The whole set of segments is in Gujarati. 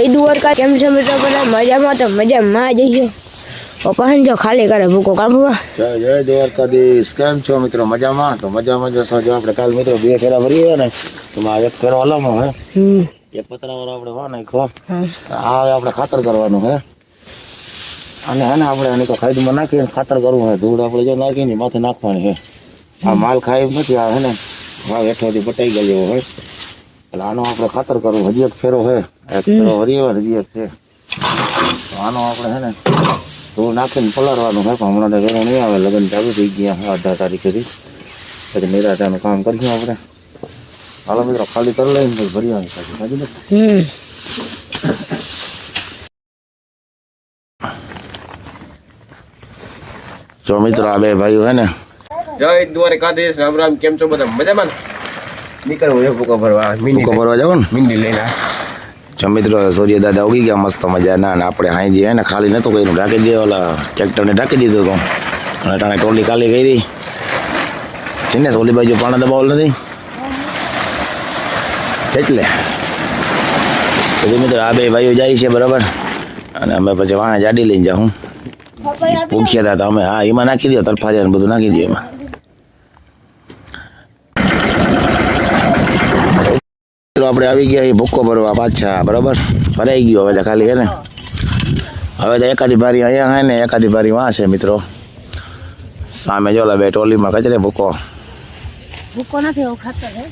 જય દ્વારકા કેમ છે મિત્રો બધા? મજામાં તો મજામાં જઈએ પપ્પા જો ખાલી કરે ભૂકો કાઢવા. જય જય દ્વારકાધીશ. કેમ છો મિત્રો? મજામાં? તો મજામાં જશો જો આપણે કાલ મિત્રો બે ફેરા ભરીએ ને તો આ એક ફેરો હલામો હે. હમ. એક પતરાવાળો આપણે વા નાખ્યો. હા. આ આપણે ખાતર કરવાનું હે. અને હે ને આપણે આની તો ખાઈદમાં નાખીને ખાતર કરવું હે. ધૂળ આપણે જો નાખીને માથે નાખવાની હે. આ માલ ખાઈ એમ નથી આ હે ને આ હેઠોથી પટાઈ ગયેલો હોય એટલે આનો આપણે ખાતર કરવું હજી એક ફેરો હે. એક ફેરો હરીએ હજી એક છે. આનો આપણે હે ને ધૂળ નાખીને પલાળવાનું છે પણ હમણાં ઘરે નહીં આવે લગ્ન ચાલુ થઈ ગયા અઢાર તારીખેથી. પછી નિરાશાનું કામ કરીશું આપણે. હાલો મિત્રો ખાલી કરી લઈને પછી ભરી આવી પાછી સાચી ને? જો મિત્રો આ બે ભાઈઓ હે ને. જય દ્વારકાધીશ રામ રામ કેમ છો બધા? મજામાં ને? નીકળવું છે ભૂકો ભરવા ભૂકો ભરવા જાવ ને? મીંડી લઈને મિત્રો સૂર્ય દાદા ઉગી ગયા મસ્ત મજાના અને આપણે હાઈ જઈએ ને ખાલી નતું કર્યું. ઢાંકી દે ઓલા ટ્રેક્ટરને ઢાંકી દીધું હતું. અને ટાણે ટોલી કાલી કરી. છે ને ઓલી બાજુ પાણી દબાવેલ નથી. એટલે. પછી મિત્રો આ બે ભાઈઓ જાય છે બરાબર? અને અમે પછી વાહ જાડી લઈને જાઉં. પૂછ્યા હતા અમે હા એમાં નાખી દો તરફારિયા ને બધું નાખી દો એમાં. મિત્રો આપણે આવી ગયા એ ભૂક્કો ભરવા પાછા બરાબર? ભરાઈ ગયો હવે તો ખાલી હે ને? હવે તો એકાદી ભારી અહીંયા હે ને એકાદી ભારી વાં છે મિત્રો. સામે જો લા બે ટોલીમાં કચરે ભૂકો ભૂકો નથી એવું ખાતર હે?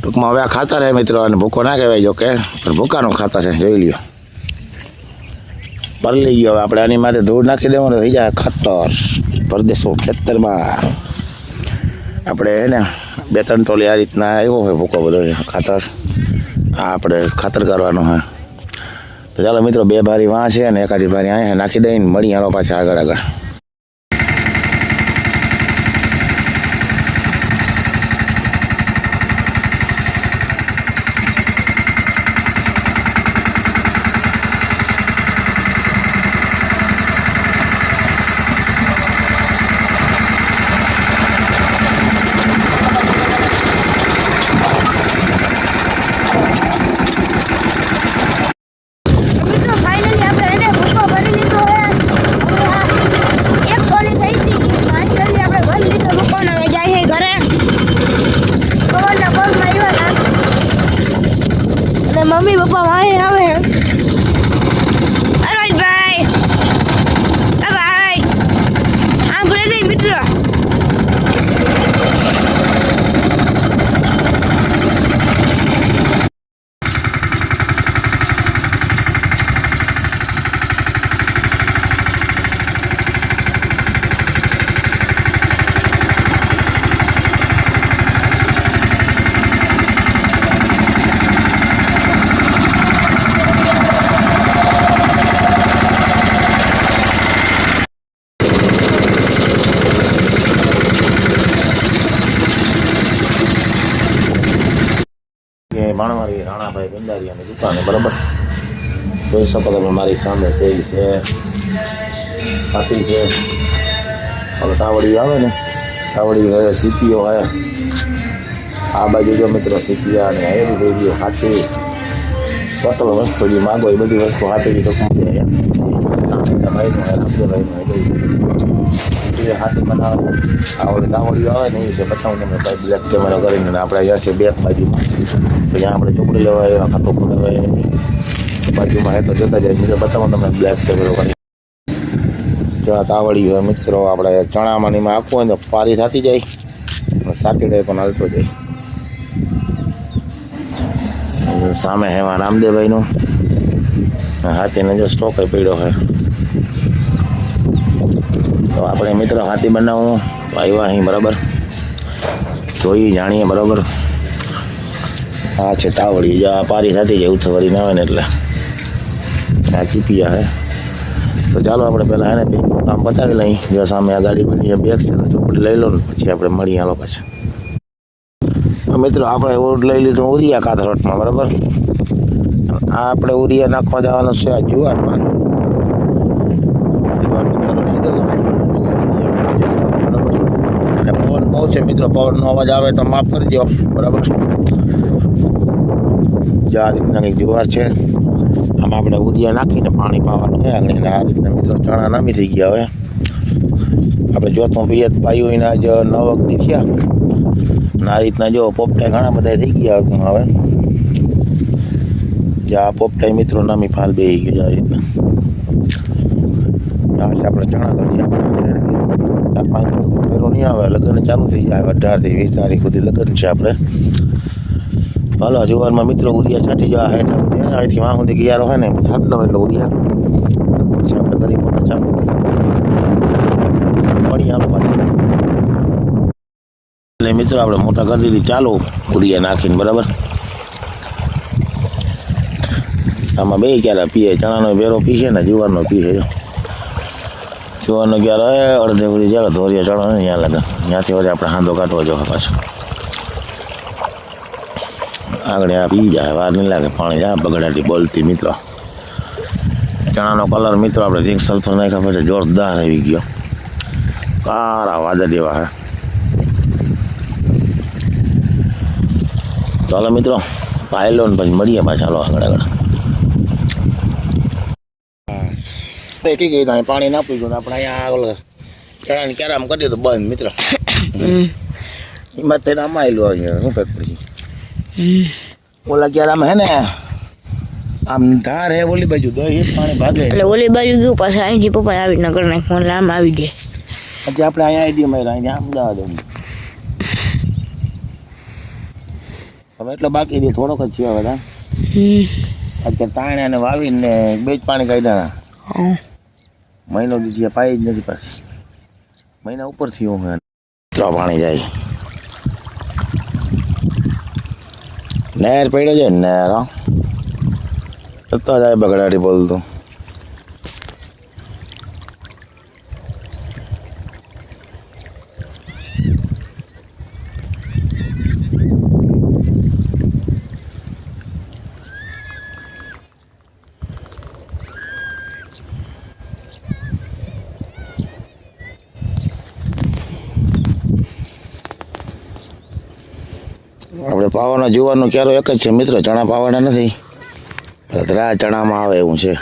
ટૂંકમાં હવે આ ખાતર હે મિત્રો અને ભૂકો ના કહેવાય જો કે પણ ભૂકાનું ખાતર છે જોઈ લ્યો. ભરી લઈ ગયો હવે આપણે આની માથે ધૂળ નાખી દેવાનું થઈ જાય ખાતર. પરદેશો ખેતરમાં. આપણે હે ને બે ત્રણ ટોલી આ રીતના આવ્યો હોય ભૂકો બધો ખાતર. આ આપણે ખાતર કરવાનું હોય તો ચાલો મિત્રો, બે ભારી વાં છે અને એકાદી ભારી અહીંયા નાખી દઈને મળી હાલો પાછા આગળ આગળ મિત્રો ફાઇનલી આપણે એને ભૂકો ભરી લીધો હે હવે આ એક ટોલી થઈ હતી ફાઇનલી આપણે ભરી લીધો ભૂકો ને હવે જાય છે ઘરે પવનના પગમાં આવ્યા હતા અને મમ્મી પપ્પા વાહે આવે અરજભાઈ આ ભાઈ સાંભળે નહીં મિત્રો કે માણવારી રાણાભાઈ ભંડારીયાની દુકાન છે, બરાબર. જોઈ શકો તમે મારી સામે સેલ છે હાથી છે. હવે તાવડી આવે ને તાવડી હોય સીપીઓ હોય આ બાજુ જો મિત્રો સીપિયા અને એવી રેડિયો હાથી. ટોટલ વસ્તુ જે માગો એ બધી વસ્તુ હાથી તો છે. હાથી બનાવો. આ ઓલી તાવડીઓ આવે ને એ છે બતાવું તમને બ્લેક કેમેરા કરીને આપણે અહીંયા છે બેક બાજુમાં. જ્યાં આપણે ચોપડી લેવા એવા ખાતો લેવાય. બાજુમાં હે તો જતા જાય બતાવો તમને બ્લેક આ તાવડી હોય, મિત્રો, આપણે ચણામાં ને એમાં આપવું હોય તો પારી થતી જાય. સાતીડે પણ હાલતો જાય. સામે હેવા રામદેવભાઈનું. હાથીને જો સ્ટોક પડ્યો હોય તો આપણે મિત્રો હાથી બનાવવું આવ્યા અહીં, બરાબર. જોઈએ જાણીએ, બરાબર. આ છે તાવડી જો આ પારી સાથે જ ઉથવરીને આવે ને એટલે. આ ચીપિયા હે. તો ચાલો આપણે પહેલાં હે ને કામ બતાવી લઈએ. જો સામે આ ગાડી પડી બેગ છે તો ચોપડી લઈ લો ને, પછી આપણે મળીએ હાલો પાછા. મિત્રો, આપણે ઓડ લઈ લીધું ઉરિયા કાથરોટમાં બરાબર? આ આપણે ઉરિયા નાખવા જવાનું છે આ જુવારમાં. અને પવન બહુ છે મિત્રો, પવનનો અવાજ આવે તો માફ કરજો બરાબર? જે આ રીતના કંઈક જુવાર છે. આમાં આપણે ઉરિયા નાખીને પાણી પાવાનું છે. અને આ રીતના મિત્રો ચણા નામી થઈ ગયા હવે. આપણે જોતું પિયત પાયું એના જ નવ વખતે થયા. અને આ રીતના જો પોપટાઈ ઘણા બધા થઈ ગયા હવે. જે આ પોપટાઈ મિત્રો નામી ફાલ બે ગયો આ રીતના. આપણે ચણા તો નહીં આપણે નહીં આવે. લગ્ન ચાલુ થઈ જાય. અઢારથી વીસ તારીખ સુધી લગ્ન છે આપણે. હાલો જુવારમાં મિત્રો ઉરિયા છાંટી જવા હેઠ અહીંથી વાં સુધી ગિયારો હોય ને છાંટ એટલે ઉરિયા પછી આપણે કરી મોટા ચાલુ મળી હાલો પાછું. એટલે મિત્રો આપણે મોટા કરી દીધી ચાલુ ઉરિયા નાખીને, બરાબર? આમાં બે ક્યારે પીએ? ચણાનો વેરો પીશે ને, જુવારનો પીશે જુવારનો ક્યારે અડધે સુધી જ્યારે ધોરિયા ચણો ને ત્યાં લગન ત્યાંથી વળી આપણે હાંધો કાઢવો જોઈએ પાછો. આગળ આ પી જાય વાર નહીં લાગે પાણી જાય બગડાટી બોલતી મિત્રો. ચણાનો કલર મિત્રો આપણે ઝીંક સલ્ફર નાખ્યા પછી જોરદાર આવી ગયો. કારા વાદળ એવા હે. ચાલો મિત્રો પાયલો ને પછી મળીએ પાછા ચાલો આગળ આગળ. ઠીક ગઈ તો પાણી ના પીશું તો આપણે અહીંયા આગળ ચણાની ક્યારે આમ કરીએ તો બંધ મિત્ર. એમાં તેને અમાયેલું અહીંયા શું પડી ઓલા ક્યારે આમ હે ને આમ ધાર હે ઓલી બાજુ પાણી ભાગે. એટલે ઓલી બાજુ ગયું પાછા અહીંથી પપ્પા આવી નગર નાખ એટલે આમ આવી ગયે. પછી આપણે અહીંયા આઈડી મારે અહીંયા અમદાવાદ હવે એટલો બાકી દે થોડોક જ થયો બધા અત્યારે તાણ્યા અને વાવીને બે જ પાણી કાઢ્યા. મહિનો દીધી પાઈ જ નથી પાછી. મહિના ઉપરથી હું હે. પાણી જાય. નહેર પડ્યો છે નેર જતો જાય બગડાડી બોલતું. આપણે પાવાનો જોવાનું ક્યારો એક જ છે મિત્રો, ચણા પાવાના નથી. ધરા ચણામાં આવે એવું છે.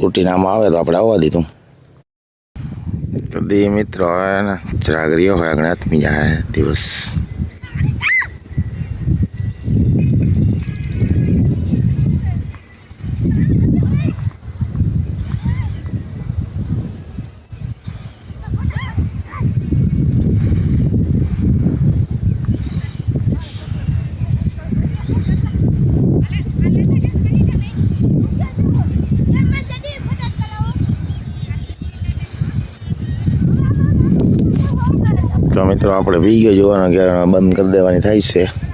તૂટીનામાં આવે તો આપણે આવવા દીધું. કદી મિત્રો આવે ને જાગરીઓ હોય આત્મી જાય દિવસ. તો મિત્રો આપણે વીગો જોવાનો ક્યારે બંધ કરી દેવાની થાય છે.